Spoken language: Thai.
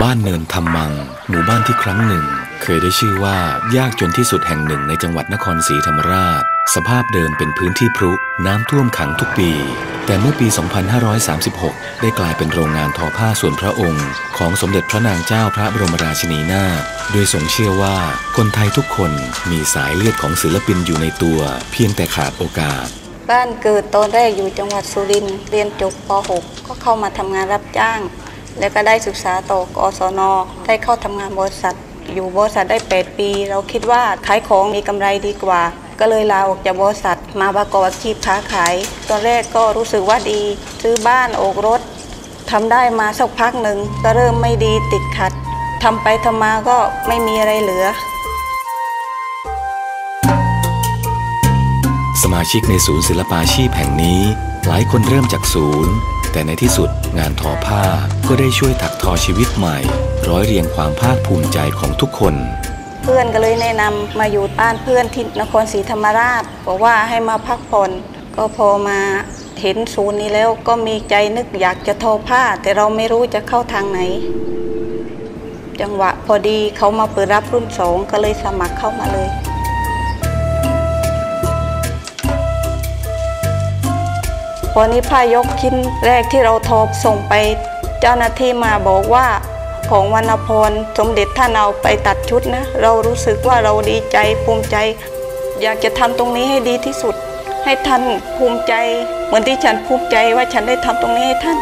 บ้านเนินธรรมัง หมู่บ้านที่ครั้งหนึ่ง เคยได้ชื่อว่ายากจนที่สุดแห่งหนึ่งในจังหวัดนครศรีธรรมราช สภาพเดิมเป็นพื้นที่พรุน้ำท่วมขังทุกปี แต่เมื่อปี 2536 ได้กลายเป็นโรงงานทอผ้าส่วนพระองค์ ของสมเด็จพระนางเจ้าพระบรมราชินีนาถโดยทรงเชื่อว่าคนไทยทุกคนมีสายเลือดของศิลปินอยู่ในตัว เพียงแต่ขาดโอกาสบ้านเกิดตอนแรกอยู่จังหวัดสุรินทร์เรียนจบป .6 ก็เข้ามาทำงานรับจ้าง แล้วก็ได้ศึกษาต่อกศนได้เข้าทำงานบริษัท อยู่บริษัทได้ 8 ปี เราคิดว่าขายของมีกำไรดีกว่า ก็เลยลาออกจากบริษัท มาประกอบอาชีพค้าขาย ตอนแรกก็รู้สึกว่าดี ซื้อบ้านโอกรถทำได้มาสักพักหนึ่งก็เริ่มไม่ดีติดขัดทำไปทำมาก็ไม่มีอะไรเหลือ สมาชิกในศูนย์ศิลปาชีพแห่งนี้ หลายคนเริ่มจากศูนย์ แต่ในที่สุดงานทอผ้าก็ได้ช่วยถักทอชีวิตใหม่ ร้อยเรียงความภาคภูมิใจของทุกคน เพื่อนก็เลยแนะนำมาอยู่บ้านเพื่อนที่นครศรีธรรมราชบอกว่าให้มาพักผ่อนก็พอมาเห็นศูนย์นี้แล้วก็มีใจนึกอยากจะทอผ้า แต่เราไม่รู้จะเข้าทางไหน จังหวะพอดีเขามาเปิดรับรุ่นสองก็เลยสมัครเข้ามาเลย พอนี้ผ้ายกชิ้นแรกที่เราทอส่งไป เจ้าหน้าที่มาบอกว่าของวรรณพรสมเด็จท่านเอาไปตัดชุดนะ เรารู้สึกว่าเราดีใจภูมิใจ อยากจะทำตรงนี้ให้ดีที่สุด ให้ท่านภูมิใจ เหมือนที่ฉันภูมิใจว่าฉันได้ทำตรงนี้ให้ท่าน